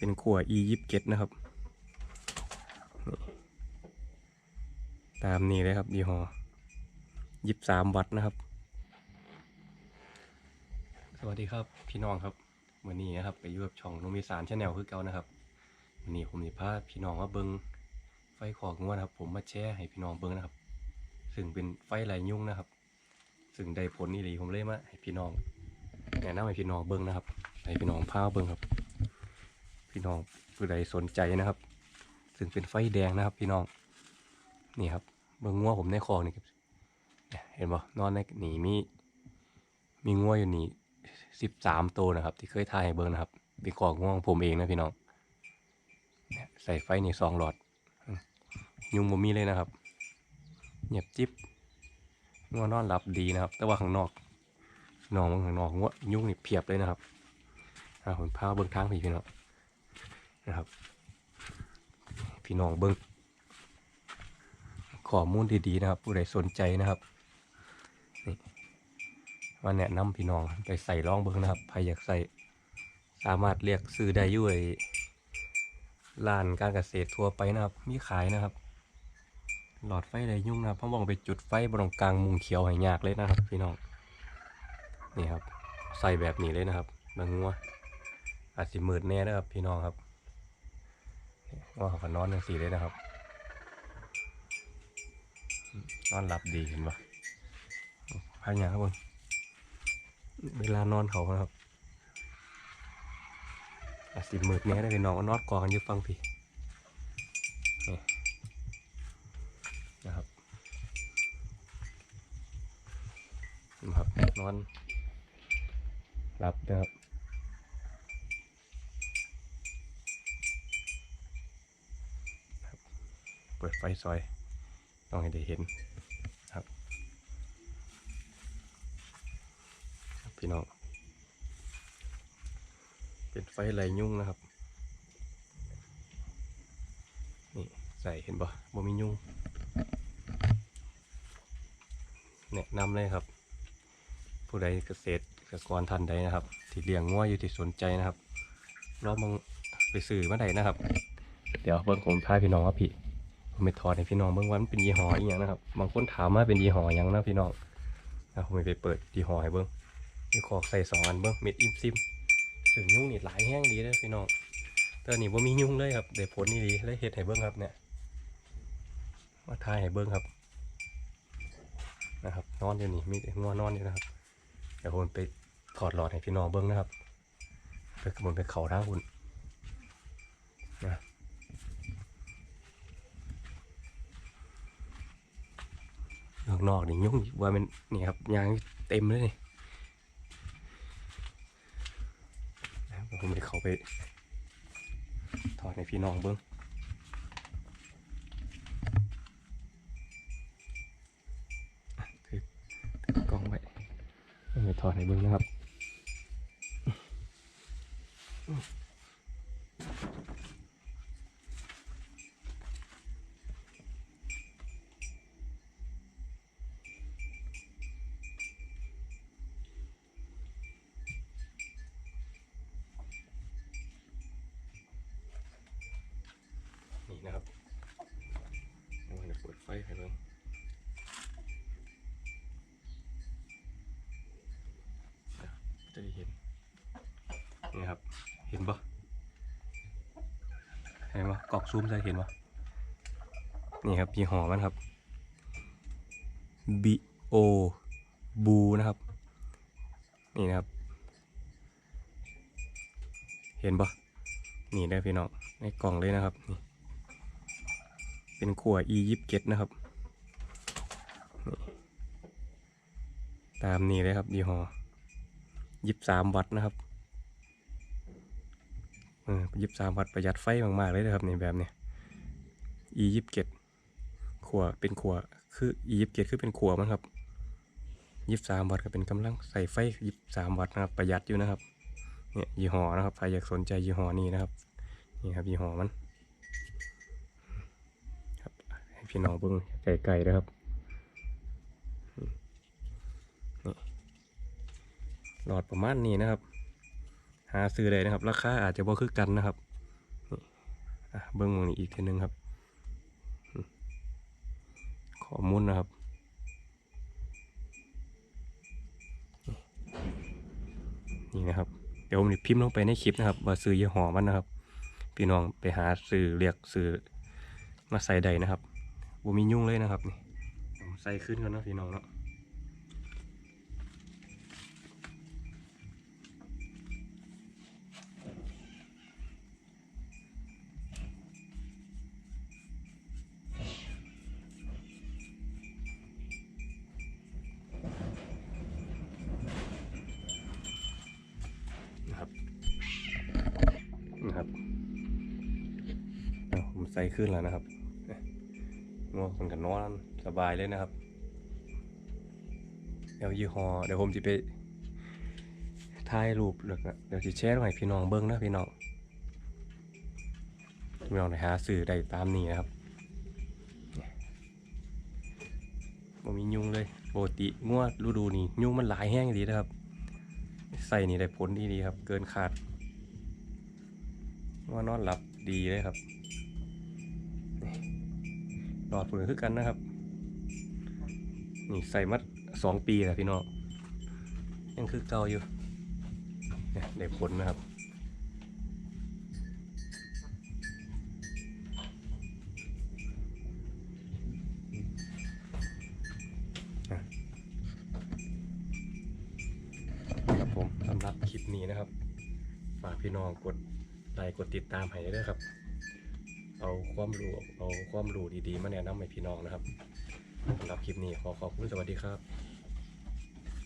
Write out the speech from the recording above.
เป็นขัว e ยิบเจ็ดนะครับ ตามนี้เลยครับยี่ห้อยี่สิบสามวัตต์นะครับ สวัสดีครับพี่น้องครับวันนี้นะครับไปอยู่กับช่องนมิสารชาแนลคือเก่านะครับวันนี้ผมสิพาพี่น้องมาเบิงไฟขอกงวนะครับ ผมมาแชร์ให้พี่น้องเบิงนะครับ ซึ่งเป็นไฟไหลยุ่งนะครับ ซึ่งได้ผลนี่ดีผมเลยมาให้พี่น้องแนะนำให้พี่น้องเบิงนะครับให้พี่น้องพาเบิงครับ พี่น้องผู้ใดสนใจนะครับ ซึ่งเป็นไฟแดงนะครับ พี่น้องนี่ครับเบิงงัวผมในคลองนี่ครับเนี่ยเห็นบ่นอนในหนีมีมีงัวอยู่นี่สิบสามตัวนะครับ ที่เคยถ่ายให้เบิงนะครับเป็นของงัวของผมเองนะพี่น้องเนี่ยใส่ไฟนี่สองหลอด ยุงบ่มีเลยนะครับเงียบจิ๊บงัวนอนหลับดีนะครับ แต่ว่าข้างนอกนองข้างนอกงัวยุงนี่เพียบเลยนะครับผมพาเบิ้งทางพี่พี่น้อง นะครับ พี่น้องเบิ้งข้อมูลดีๆนะครับ ผู้ใดสนใจนะครับมาแนะนำพี่น้องไปใส่ร่องเบิ้งนะครับใครอยากใส่สามารถเรียกซื้อได้ยู่ไอ้ร้านการเกษตรทั่วไปนะครับ มีขายนะครับ หลอดไฟไรยุ่งนะครับเพราะมองไปจุดไฟบนกลางมุงเขียวให้ยากเลยนะครับ พี่น้องนี่ครับ ใส่แบบนี้เลยนะครับบางงัวอาจสิมืดแน่นะครับ พี่น้องครับ ว่าเขาก็นอนอย่างสีเลยนะครับ นอนหลับดีเห็นปะพายางครับผมเวลานอนเขานะครับอาสิมืดแน่ได้ไปนอนก็นอนกองกันอยู่ฟังพี่นี่นะครับนะครับนอนหลับนะครับ เปิดไฟซอย ต้องให้ได้เห็นครับ พี่น้อง เป็นไฟไหลยุ่งนะครับ นี่ใส่เห็นปะบ่มียุ่งแนะนำเลยครับ ผู้ใดเกษตรเกษตรกรท่านใดนะครับ ที่เลี้ยงงัวอยู่ที่สนใจนะครับรอบมองไปสื่อเมื่อใดนะครับ เดี๋ยวเบิ้งผมพาพี่น้องว่าพี่ ผมไปถอดให้พี่น้องเบิ้งว่ามันเป็นยี่ห้ออหย่างนะครับ บางคนถามว่าเป็นยี่ห้ออหย่างนะพี่น้องนะผมไปเปิดยี่ห้อให้เบิ้งมีขอกใส่สองอันเบิ้งเม็ดอิมซิมถึงยุ่งนี่หลายแห้งดีเลยพี่น้องตอนนี้ว่ามียุ่งเลยครับเดี๋ยวผลนี่ดีเลยเฮ็ดให้เบิ้งครับเนี่ยมาทายให้เบิ้งครับ นะครับ นอนอยู่นี่มีงัวนอนอยู่นะครับเดี๋ยวผมไปถอดหลอดให้พี่น้องเบิ้งนะครับไปขบวนไปเข่าทางคุณนะข้างนอกนี่ยุ่งว่ามันนี่ครับยางเต็มเลยนี่ผมไปเขาไปถอดในพี่น้องเบิ้งอะถือกล้องไว้ไปถอดในเบิ้งนะครับ ฟให้เบิ้งจะได้เห็นนี่ครับ เห็นปะเห็นปะกรอกซูมใส่เห็นปะนี่ครับยี่ห้อมันครับ B O บูนะครับ นี่นะครับ เห็นปะนี่ได้พี่น้องในกล่องเลยนะครับนี่ เป็นขว e ยี่สิบเจ็ดนะครับ ตามนี้เลยครับยี่ห้อยี่สิบสามวัตต์นะครับยี่สิบสามวัตต์ประหยัดไฟมากๆเลยนะครับในแบบเนี้ย e ยี่สิบเจ็ดขวเป็นขัวคือ e ยี่สิบเจ็ดคือเป็นขัวมั้งครับยี่สิบสามวัตต์ก็เป็นกำลังใส่ไฟยี่สิบสามวัตต์นะครับประหยัดอยู่นะครับเนี่ยยี่ห้อนะครับใครอยากสนใจยี่ห้อนี้นะครับนี่ครับยี่ห้อมัน พี่น้องเบิ่งไก่ๆนะครับหลอดประมาณนี้นะครับ หาซื้อได้นะครับ ราคาอาจจะบ่คือกันนะครับเบิ้งมองนี้อีกทีหนึงครับ ข้อมูลนะครับนี่นะครับ เดี๋ยวผมจะพิมพ์ลงไปในคลิปนะครับ ว่าซื้อยี่ห้อมันนะครับ พี่น้องไปหาซื้อเรียกซื้อมาใส่ใดนะครับ บ่มียุ่งเลยนะครับนี่ผมใส่ขึ้นกันเนาะพี่น้องเนาะนะครับนะครับเอาผมใส่ขึ้นแล้วนะครับ ง่วคนกันนอนสบายเลยนะครับ เดี๋ยวยี่ห้อเดี๋ยวผมจะไปถ่ายรูปแล้วก็เดี๋ยวจะแชร์ให้พี่น้องเบิ้งนะพี่น้องพี่น้องได้หาซื้อได้ตามนี้นะครับบ่มียุงเลยปกติงวดฤดูนี้ยุงมันหลายแห้งดีนะครับ ใส่นี่ได้ผลดีดีครับ เกินขาดว่านอนหลับดีเลยครับ หลอดผลคือกันนะครับ นี่ใส่มาสองปีแหล้วพี่น้อง ยังคือเก่าอยู่เนี่ยได้ผลนะครับครับผมสำหรับคลิปนี้นะครับ ฝากพี่น้องกดไลค์กดติดตามให้ด้วยครับ เอาความรู้เอาความรู้ดีๆ มาแนะนำให้พี่น้องนะครับสำหรับคลิปนี้ขอขอบคุณสวัสดีครับ